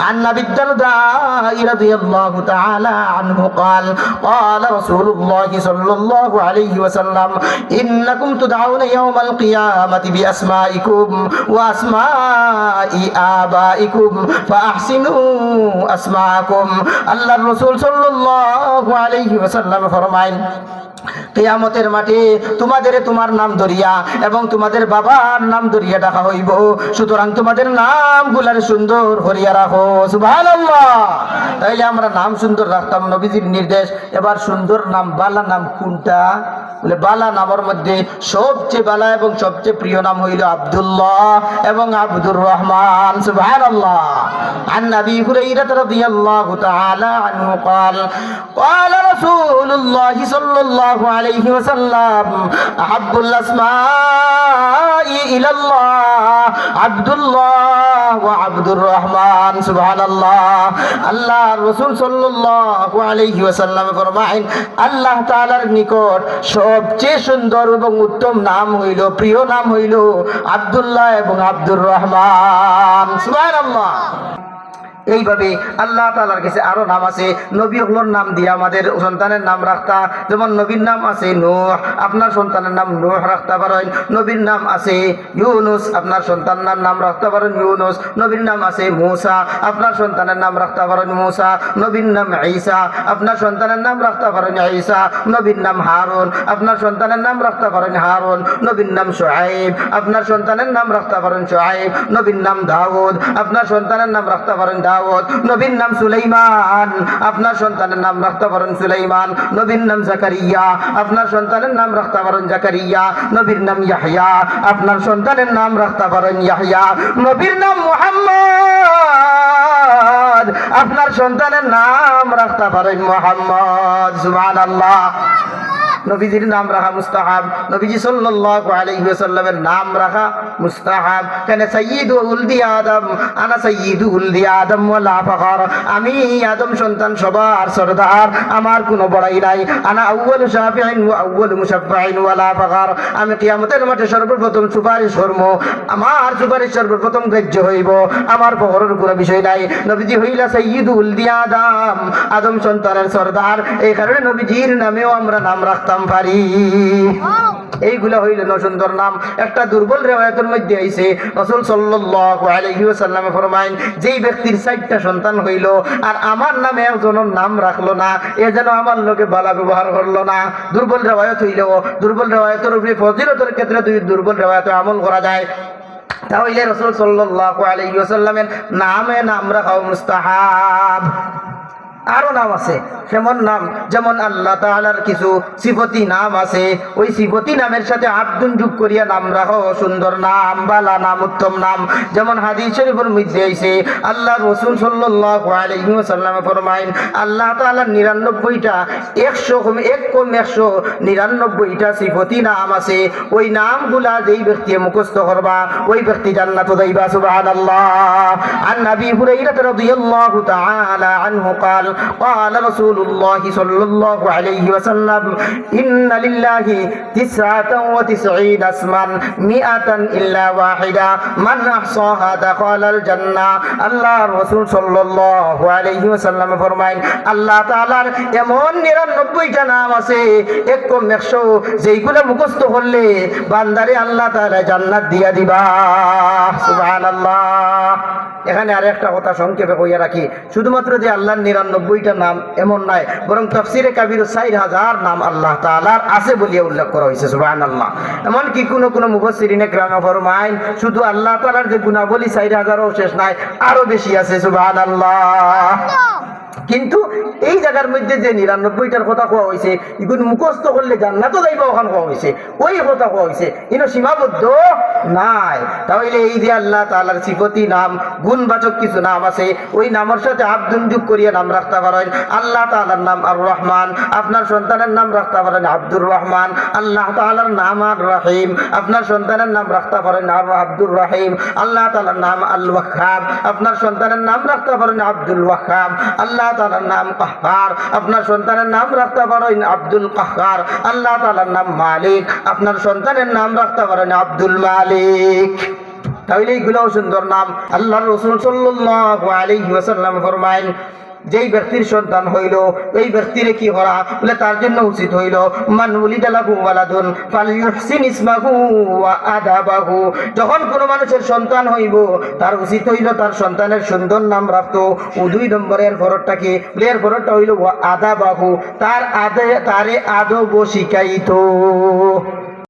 عن أبي الدرداء رضي الله تعالى عنه قال قال رسول الله صلى الله عليه وسلم إنكم تدعون يوم القيامة بأسمائكم وأسماء آبائكم فأحسنوا أسماءكم. الله الرسول صلى الله عليه وسلم فرمائن কেয়ামতের মাঠে তোমাদের তোমার নাম ধরিয়া এবং তোমাদের বাবার নাম ধরিয়া ডাকা হইব। সুতরাং তোমাদের নামগুলার সুন্দর হরিয়া রাখো। সুবহানাল্লাহ। তাইলে আমরা নাম সুন্দর রাখতাম, নবীজির নির্দেশ। এবার সুন্দর নাম বালা নাম কোনটা? বলে বালা নামের মধ্যে সবচেয়ে বালা এবং সবচেয়ে প্রিয় নাম হইল আব্দুল্লাহ এবং আব্দুর রহমান সুবহানাল্লাহ عن ابي هريره رضي الله تعالى عنه قال قال رسول الله صلى الله عليه وسلم احب الاسماء الى الله عبد الله وعبد الرحمن سبحان الله আল্লাহ রসুল সাল্লাল্লাহু আলাইহি ওয়াসাল্লাম ফরমায়েন আল্লাহ তাআলার নিকট সবচেয়ে সুন্দর এবং উত্তম নাম হইল প্রিয় নাম হইল আব্দুল্লাহ এবং আব্দুর রহমান। এইভাবে আল্লাহ তালার কাছে আরও নাম আছে। নবী হলোর নাম দিয়ে আমাদের সন্তানের নাম রাখতা। যেমন নবীর নাম আছে নূহ, আপনার সন্তানের নাম নূহ রাখতে পারেন। নবীর নাম আছে ইউনুস, আপনার সন্তানের নাম রাখতে পারেন ইউনুস। নবীর নাম আছে মূসা, আপনার সন্তানের নাম রাখতে পারেন মূসা। নবীর নাম ঈসা, আপনার সন্তানের নাম রাখতে পারেন ঈসা। নবীর নাম হারুন, আপনার সন্তানের নাম রাখতে পারেন হারুন। নবীর নাম শুআইব আপনার সন্তানের নাম রাখতে পারেন শুআইব নবীর নাম দাউদ, আপনার সন্তানের নাম রাখতে পারেন দাউদ। নবীর নাম সুলাইমান। আপনার সন্তানের নাম রাখতে পারেন সুলাইমান, নবীর নাম জাকারিয়া। আপনার সন্তানের নাম রাখতে পারেন জাকারিয়া, নবীর নাম ইয়াহইয়া। আপনার সন্তানের নাম রাখতে পারেন ইয়াহইয়া, নবীর নাম মুহাম্মদ। আপনার সন্তানের নাম রাখতে পারেন মোহাম্মদ, সুবহানাল্লাহ। নবীজির নাম রাখা মুস্তাহাব। নবীজি সাল্লাল্লাহু আলাইহি ওয়াসাল্লামের নাম রাখা মুস্তাহাব। কেন? সাইয়্যিদু উলদি আদম। আনা সাইয়্যিদু উলদি আদম ওয়ালা ফাখর আমি আদম সন্তান সবার সরদার। আমার কোনো বড়াই নাই। আনা আউয়ালু শাফিঈন ওয়া আউয়ালু মুশাফফাইন ওয়ালা ফাখর আমি কিয়ামতের মাঠে সর্বপ্রথম সুপারিশ করব আমার সুপারিশ সর্বপ্রথম গ্রাহ্য হইব। আমার ফখরের কোনো বিষয় নাই। নবীজি হইলা সাইয়্যিদু উলদি আদম। আদম সন্তানের সরদার। এই কারণে নবীজির নামেও আমরা নাম রাখতাম পারি। এইগুলা হইল ন সুন্দর নাম। একটা দুর্বল রেওয়ায়তের মধ্যে আইছে, রাসূল আলাইহি ওয়াসাল্লাম ফরমাইন যেই ব্যক্তির চারটা সন্তান হইল, আর আমার নামে একজনের নাম রাখল না, এ যেন আমার লোকে বালা ব্যবহার করল না। দুর্বল রেওয়ায়ত হইল, দুর্বল রেওয়ায়তের উপরে ফজিলতের ক্ষেত্রে দুই দুর্বল রেওয়ায়তে আমল করা যায়। তাহলে রসুল আলাইহি ওয়াসাল্লামের নামে নাম রাখাও মুস্তাহাব। আরো নাম আছে যেমন নাম যেমন আল্লাহ তাআলার কিছু সিফতি নাম আছে ওই সিফতি নামের সাথে আব্দুন যুগ করিয়া নাম রাখো সুন্দর নাম বালা নাম উত্তম নাম যেমন হাদিস শরীফের মধ্যে আইছে আল্লাহ রসুল সাল্লাল্লাহু আলাইহি ওয়াসাল্লাম ফরমাইন আল্লাহ তাআলার 99টা 100 কম এক কম 100 নিরানব্বইটা সিফতি নাম আছে ওই নামগুলা যেই ব্যক্তি মুখস্থ করবা ওই ব্যক্তি জান্নাত যাইবা সুবহানাল্লাহ عن ابي هريره رضي الله تعالى عنه قال قال رسول الله صلى الله عليه وسلم إن لله تسعة وتسعين اسما مئة إلا واحدة من أحصاها دخل الجنة الله رسول صلى الله عليه وسلم فرمائن আল্লাহ তাআলার এমন নিরানব্বইটা নাম আছে এক কম একশো যেইগুলো মুখস্থ করলে বান্দারে আল্লাহ তাআলা জান্নাত দিয়া দিবা সুবহানাল্লাহ এখানে আর একটা কথা সংক্ষেপে কইয়া রাখি শুধুমাত্র যে আল্লাহর নিরানব্বইটা নাম এমন নাই বরং তফসিরে কাবির ষাট হাজার নাম আল্লাহ তালার আছে বলিয়া উল্লেখ করা হয়েছে সুবাহান আল্লাহ এমনকি কোনো কোনো মুখসিরিনে গ্রামে ফরমাইন শুধু আল্লাহ তালার যে গুণাবলী ষাট হাজারও শেষ নাই আরও বেশি আছে সুবাহান আল্লাহ! কিন্তু এই জায়গার মধ্যে যে নিরানব্বইটার কথা কোয়া হয়েছে এগুলো মুখস্থ করলে জান্নাত যাইবা ওখান কোয়া হয়েছে ওই কথা কোয়া হয়েছে কিন্তু সীমাবদ্ধ নাই। তাহলে এই যে আল্লাহ তালার সিফতি নাম, গুণবাচক কিছু নাম আছে, ওই নামের সাথে আব্দুল যুগ করিয়া নাম রাখতে পারেন আল্লাহ তালার নাম আর রহমান আপনার সন্তানের নাম রাখতে পারেন আব্দুর রহমান, আল্লাহ তালার নাম আর রহিম আপনার সন্তানের নাম রাখতে পারেন আর আব্দুর রহিম, আল্লাহ তালার নাম আল ওয়াহাব আপনার সন্তানের নাম রাখতে পারেন আব্দুল ওয়াহাব, আল্লাহ তালার নাম কাহ্বার আপনার সন্তানের নাম রাখতে পারেন আব্দুল কাহার। আল্লাহ তালার নাম মালিক। আপনার সন্তানের নাম রাখতে পারেন আব্দুল মালিক। তাহলে এইগুলোও সুন্দর নাম। আল্লাহ রসুল সাল্লাহ আলী ওসাল্লাম ফরমাইন যেই ব্যক্তির সন্তান হইল ওই ব্যক্তিরে কি করা? বলে তার জন্য উচিত হইল, মান উলিদা ওয়ালাদুন ফালইউহসিন ইসমাহু ওয়া আদাবাহু। যখন কোনো মানুষের সন্তান হইব, তার উচিত হইল তার সন্তানের সুন্দর নাম রাখতো। ও দুই নম্বরের ফররটা কি? বলে এর ফররটা হইল ওয়া আদাবাহু। তার আদে তারে আদব শিখাইতো